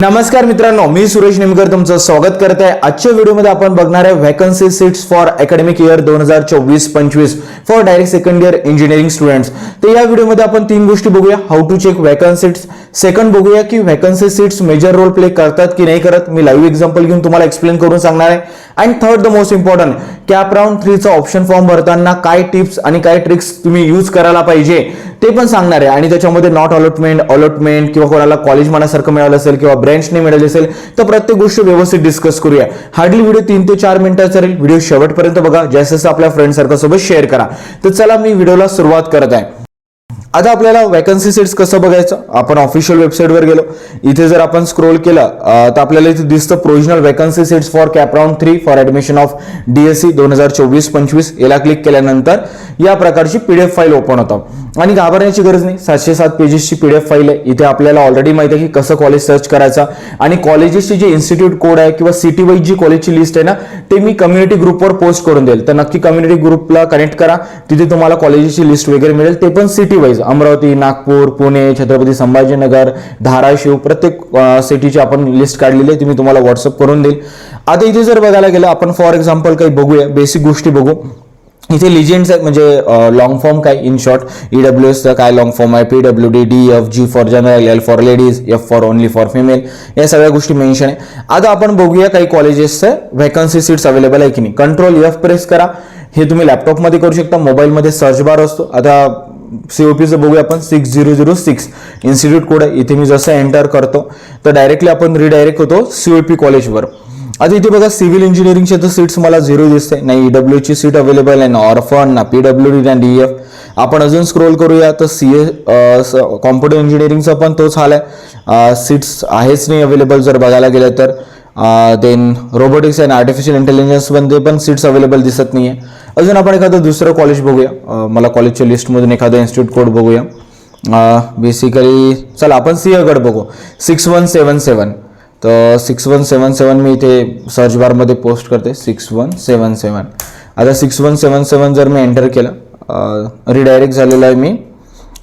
नमस्कार मित्रांनो मी सुरेश निमकर तुमचं स्वागत करत आहे. आजच्या व्हिडिओमध्ये आपण बघणार आहे vacancy seats for academic year दोन हजार चोवीस पंचवीस for direct second year engineering students तर या व्हिडिओमध्ये आपण तीन गोष्टी बघूया. How to check vacancy seats second बघूया की vacancy seats major role play करतात की नाही करत. मी लाईव्ह एक्झाम्पल घेऊन तुम्हाला एक्सप्लेन करून सांगणार आहे. And third the most important CAP round थ्रीचा option form भरताना काय टिप्स आणि काय ट्रिक्स तुम्ही यूज करायला पाहिजे. ते पण सांगणार आहे. आणि त्याच्यामध्ये नॉट अलॉटमेंट अलॉटमेंट किंवा कोणाला कॉलेज मनासारखं मिळालं असेल किंवा ब्रँचने मिळाली असेल तर प्रत्येक गोष्ट व्यवस्थित डिस्कस करूया. हार्डली व्हिडिओ तीन ते चार मिनिटाचा राहील. व्हिडिओ शेवटपर्यंत बघा. जास्तीत आपल्या फ्रेंड सर्कल सोबत शेअर करा. तर चला मी व्हिडिओला सुरुवात करत आहे. आता आपल्याला वॅकन्सी सीट्स कसं बघायचं? आपण ऑफिशियल वेबसाईटवर गेलो. इथे जर आपण स्क्रोल केलं तर आपल्याला इथे दिसतं provisional vacancy seats for CAP round three for admission of DSC दोन हजार चोवीस पंचवीस. याला क्लिक केल्यानंतर या प्रकारची पीडीएफ फाईल ओपन होतं. आणि घाबरण्याची गरज नाही. सातशे सात पेजेसची पीडीएफ फाईल आहे. इथे आपल्याला ऑलरेडी माहिती आहे की कसं कॉलेज सर्च करायचं. आणि कॉलेजेसची जे इन्स्टिट्यूट कोड आहे किंवा सिटी वाईज जी कॉलेजची लिस्ट आहे ना ते मी कम्युनिटी ग्रुपवर पोस्ट करून देईल. तर नक्की कम्युनिटी ग्रुपला कनेक्ट करा. तिथे तुम्हाला कॉलेजेसची लिस्ट वगैरे मिळेल. ते पण सिटी वाईज अमरावती नागपूर पुणे छत्रपती संभाजीनगर धाराशिव प्रत्येक सिटीची आपण लिस्ट काढलेली आहे. ती मी तुम्हाला व्हॉट्सअप करून देईल. आता इथे जर बघायला गेलं आपण फॉर एक्झाम्पल काही बघूया बेसिक गोष्टी बघू. इथे लिजेंड्स आहेत म्हणजे लॉंग फॉर्म काय? इन शॉर्ट ई डब्ल्यू एसचा काय लॉंग फॉर्म आहे? P W D D F G for general L for ladies F for only for female या सगळ्या गोष्टी मेन्शन आहे. आता आपण बघूया काही कॉलेजेसचं व्हॅकन्सी सीट्स अवेलेबल आहे की नाही. कंट्रोल एफ प्रेस करा. हे तुम्ही लॅपटॉपमध्ये करू शकता मोबाईलमध्ये सर्च बार असतो. आता सीओपीचं बघूया आपण six zero zero six institute code आहे? इथे मी जसं एंटर करतो तर डायरेक्टली आपण रिडायरेक्ट होतो सीओपी कॉलेजवर आता इथे बघा सिव्हिल इंजिनिअरिंगचे तर सीट्स मला झिरो दिसते नाही ई डब्ल्यूची सीट अवेलेबल आहे ना ऑर्फन ना पीडब्ल्यू डी ना डी एफ आपण अजून स्क्रोल करूया तर सी ए कॉम्प्युटर इंजिनिअरिंगचा पण तोच हाल आहे. सीट्स आहेच नाही अवेलेबल जर बघायला गेलं तर. देन रोबोटिक्स अँड आर्टिफिशियल इंटेलिजन्समध्ये पण सीट्स अवेलेबल दिसत नाही आहे अजून आपण एखादं दुसरं कॉलेज बघूया. मला कॉलेजच्या लिस्टमधून एखादं इन्स्टिट्यूट कोड बघूया. बेसिकली चला आपण सिंहगड बघू. सिक्स वन सेवन सेवन तर सिक्स वन सेवन सेवन मी इथे सर्च बारमध्ये पोस्ट करते. सिक्स वन सेवन सेवन आता सिक्स वन सेवन सेवन जर मी एंटर केलं रिडायरेक्ट झालेलं आहे मी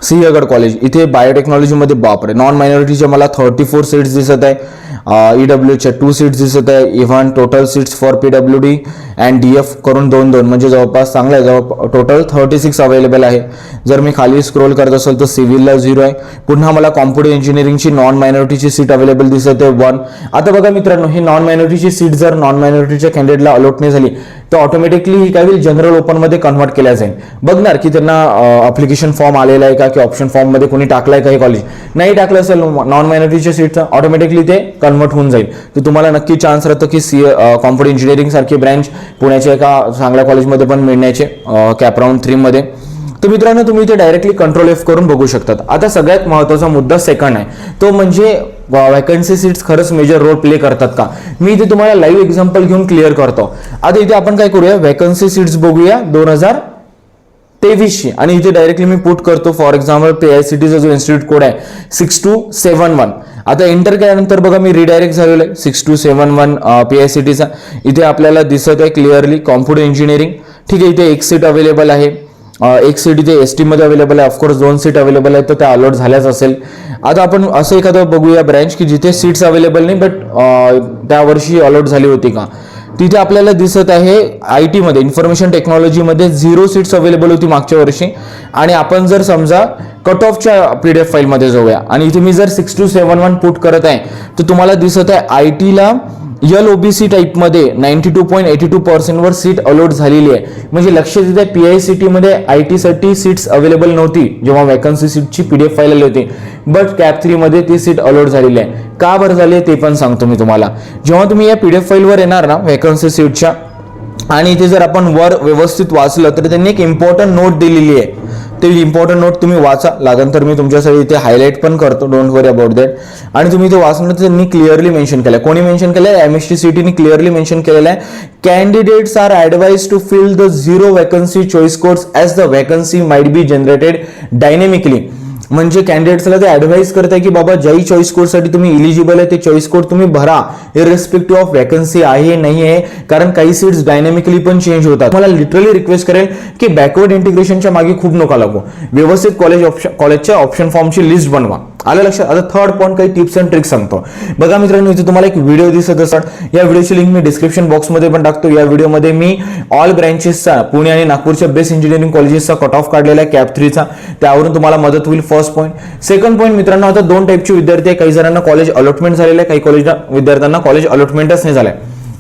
सिंहगड कॉलेज इथे बायोटेक्नॉलॉजीमध्ये बापरे नॉन मायनॉरिटीच्या मला थर्टी फोर सीट्स दिसत आहे. ई डब्ल्यूच्या टू सीट्स दिसत आहे. Even total seats for P W D and D F करून दोन दोन. म्हणजे जवळपास चांगलं आहे. जवळ टोटल थर्टी सिक्स अवेलेबल आहे. जर मी खाली स्क्रोल करत असेल तर सिव्हिलला झिरो आहे. पुन्हा मला कॉम्प्युटर इंजिनिअरिंगची नॉन मायनॉरिटीची सीट अवेलेबल दिसत. आहे वन आता बघा मित्रांनो ही नॉन मायनॉरिटीची सीट जर नॉन मायनॉरिटीच्या कॅन्डिडेटला अलॉट नाही झाली तर ऑटोमॅटिकली ही काय होईल? जनरल ओपनमध्ये कन्व्हर्ट केल्या जाईल. बघणार की त्यांना अप्लिकेशन फॉर्म आलेला आहे का की ऑप्शन फॉर्ममध्ये कोणी टाकलाय का हे कॉलेज नाही टाकलं असेल नॉन मायनॉरिटीच्या सीटचं ऑटोमॅटिकली ते कन्व्हर्ट होऊन जाईल. तर तुम्हाला नक्की चान्स राहतो की सी कॉम्प्युटर इंजिनिअरिंग सारखी ब्रँच पुण्याच्या एका चांगल्या कॉलेजमध्ये पण मिळण्याचे कॅप राऊंड थ्रीमध्ये तर मित्रांनो तुम्ही इथे डायरेक्टली कंट्रोल एफ करून बघू शकतात. आता सगळ्यात महत्त्वाचा मुद्दा सेकंड आहे. तो म्हणजे वॅकन्सी सीट्स खरंच मेजर रोल प्ले करतात का? मी इथे तुम्हाला लाईव्ह एक्झाम्पल घेऊन क्लिअर करतो. आता इथे आपण काय करूया? वॅकन्सी सीट्स बघूया. दोन हजार तेवीसशे. आणि इथे डायरेक्टली मी पुट करतो for example P I C टीचा जो इन्स्टिट्यूट कोड आहे सिक्स टू सेवन वन आता एंटर केल्यानंतर बघा मी रिडायरेक्ट झालेलो आहे. Six two seven one P I C टीचा इथे आपल्याला दिसत आहे क्लिअरली कॉम्प्युटर इंजिनिअरिंग ठीक आहे इथे एक सीट अवेलेबल आहे. एक सीट इथे एस टीमध्ये अवेलेबल आहे. ऑफकोर्स दोन सीट अवेलेबल आहेत तर त्या अलॉट झाल्याच असेल. आता आपण असं एखादं बघूया ब्रँच की जिथे सीट्स अवेलेबल नाही बट त्या वर्षी अलॉट झाली होती का? तिथे आपल्याला दिसत आहे आय टीमध्ये इन्फॉर्मेशन टेक्नॉलॉजीमध्ये झिरो सीट्स अवेलेबल होती मागच्या वर्षी. आणि आपण जर समजा कट ऑफच्या पी डी एफ फाईलमध्ये जाऊया. आणि इथे मी जर six two seven one put करत आहे तर तुम्हाला दिसत आहे आय टीला यल ओबीसी टाईपमध्ये ninety two point eighty two पर्सेंटवर seat allot झालेली आहे. म्हणजे लक्ष देत पी आय सी टीमध्ये आय टीसाठी सीट्स अवेलेबल नव्हती जेव्हा वॅकन्सी सीटची पी डी एफ फाईल आली होती बट कॅप थ्रीमध्ये ती सीट अलॉट झालेली आहे. का बरं झाली आहे ते पण सांगतो मी तुम्हाला. जेव्हा तुम्ही या पी डी एफ फाईलवर येणार ना वॅकन्सी सीटच्या आणि इथे जर आपण वर व्यवस्थित वाचलं तर त्यांनी एक इम्पॉर्टंट नोट दिलेली आहे. ते इम्पॉर्टंट नोट तुम्ही वाचा. लागन तर मी तुमच्यासाठी इथे हायलाईट पण करतो. डोंट वरी अबाउट दॅट आणि तुम्ही ते वाचलं तर त्यांनी क्लिअरली मेन्शन केलं कोणी मेन्शन केलं एम एस टी सिटीने क्लिअरली मेन्शन केलेलं आहे. Candidates are advised to fill the zero vacancy choice codes as the vacancy might be generated dynamically म्हणजे कॅन्डिडेट्सला ते ऍडवाईस करत आहे की बाबा ज्याही चॉईस कोडसाठी तुम्ही इलिजिबल आहे ते चॉईस कोड तुम्ही भरा. इरिस्पेक्टिव्ह ऑफ वॅकन्सी आहे नाही आहे कारण काही सीट्स डायनॅमिकली पण चेंज होतात. मला लिटरली रिक्वेस्ट करेल की बॅकवर्ड इंटिग्रेशनच्या मागे खूप नका लागू. व्यवस्थित कॉलेज ऑप्शन कॉलेजच्या ऑप्शन फॉर्मची लिस्ट बनवा. आलं लक्षात? आता थर्ड पॉईंट काही टिप्स अँड ट्रिक्स सांगतो. बघा मित्रांनो इथे तुम्हाला एक व्हिडिओ दिसत असतात या व्हिडिओची लिंक मी डिस्क्रिप्शन बॉक्समध्ये पण टाकतो. या व्हिडिओमध्ये मी ऑल ब्रँचेसचा पुणे आणि नागपूरच्या बेस्ट इंजिनिअरिंग कॉलेजेसचा कट ऑफ काढलेला आहे कॅप थ्रीचा त्यावरून तुम्हाला मदत होईल फर्स्ट पॉईंट सेकंड पॉईंट मित्रांनो आता दोन टाईपचे विद्यार्थी आहे. काही जणांना कॉलेज अलॉटमेंट झालेलं आहे काही कॉलेज विद्यार्थ्यांना कॉलेज अलॉटमेंटच नाही झालंय.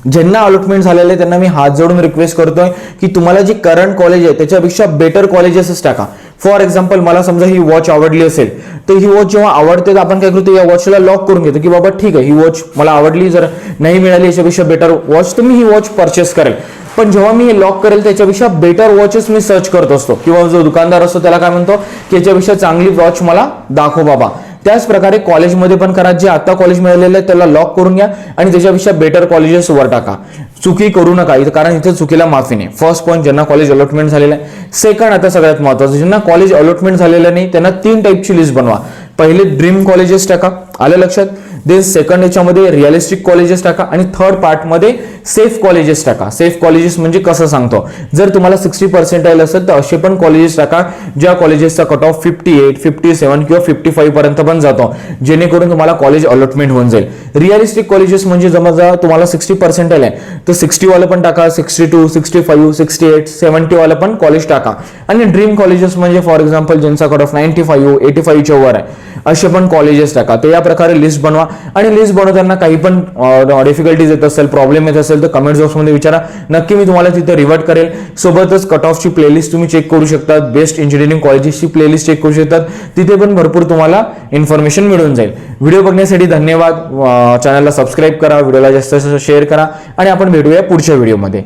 ज्यांना अलॉटमेंट झालेलं आहे त्यांना मी हात जोडून रिक्वेस्ट करतोय की तुम्हाला जी करंट कॉलेज आहे त्याच्यापेक्षा बेटर कॉलेजेसच टाका. फॉर एक्झाम्पल मला समजा ही वॉच आवडली असेल तर ही वॉच जेव्हा आवडते तर आपण काय करतो या वॉचला लॉक करून घेतो की बाबा ठीक आहे ही वॉच मला आवडली जर नाही मिळाली याच्यापेक्षा बेटर वॉच तर मी ही वॉच परचेस करेल. पण जेव्हा मी हे लॉक करेल त्याच्यापेक्षा बेटर वॉचेस मी सर्च करत असतो. किंवा जो दुकानदार असतो त्याला काय म्हणतो की याच्यापेक्षा चांगली वॉच मला दाखव बाबा. त्याचप्रकारे कॉलेजमध्ये पण करा जे आता कॉलेज मिळालेलं आहे त्याला लॉक करून घ्या आणि त्याच्यापेक्षा बेटर कॉलेजेस वर टाका. चुकी करू नका इथं कारण इथे चुकीला माफी नाही. फर्स्ट पॉईंट ज्यांना कॉलेज अलॉटमेंट झालेलं आहे. सेकंड आता सगळ्यात महत्वाचं ज्यांना कॉलेज अलॉटमेंट झालेलं नाही त्यांना तीन टाईपची लिस्ट बनवा. पहिले ड्रीम कॉलेजेस टाका आलं लक्षात. देन सेकंड याच्यामध्ये रिअलिस्टिक कॉलेजेस टाका. आणि थर्ड पार्टमध्ये सेफ कॉलेजेस टाका. सेफ कॉलेजेस म्हणजे कसं सांगतो? जर तुम्हाला सिक्स्टी पर्सेंटाईल असेल तर असे पण कॉलेजेस टाका ज्या कॉलेजेसचा cut off fifty eight fifty seven किंवा फिफ्टी फाईव्ह पर्यंत पण जातो जेणेकरून तुम्हाला कॉलेज अलॉटमेंट होऊन जाईल. रिअलिस्टिक कॉलेजेस म्हणजे जमा तुम्हाला सिक्स्टी पर्सेंटाईल आहे तर सिक्स्टीवालं पण टाका sixty two sixty five sixty eight seventy पण कॉलेज टाका. आणि ड्रीम कॉलेजेस म्हणजे फॉर एक्झाम्पल ज्यांचा cut off ninety five eighty फाईव्हच्या वर आहे असे पण कॉलेजेस टाका. तर या प्रकारे लिस्ट बनवा. आणि लिस्ट बनवताना काही पण डिफिकल्टीज येत असेल प्रॉब्लेम येत असेल तर कमेंट बॉक्समध्ये विचारा. नक्की मी तुम्हाला तिथे रिवर्ट करेल. सोबतच कट ऑफची प्लेलिस्ट तुम्ही चेक करू शकता बेस्ट इंजिनिअरिंग कॉलेजेसची प्लेलिस्ट चेक करू शकतात. तिथे पण भरपूर तुम्हाला इन्फॉर्मेशन मिळून जाईल. व्हिडिओ बघण्यासाठी धन्यवाद. चॅनलला सबस्क्राईब करा. व्हिडिओला जास्त जास्त शेअर करा. आणि आपण भेटूया पुढच्या व्हिडिओमध्ये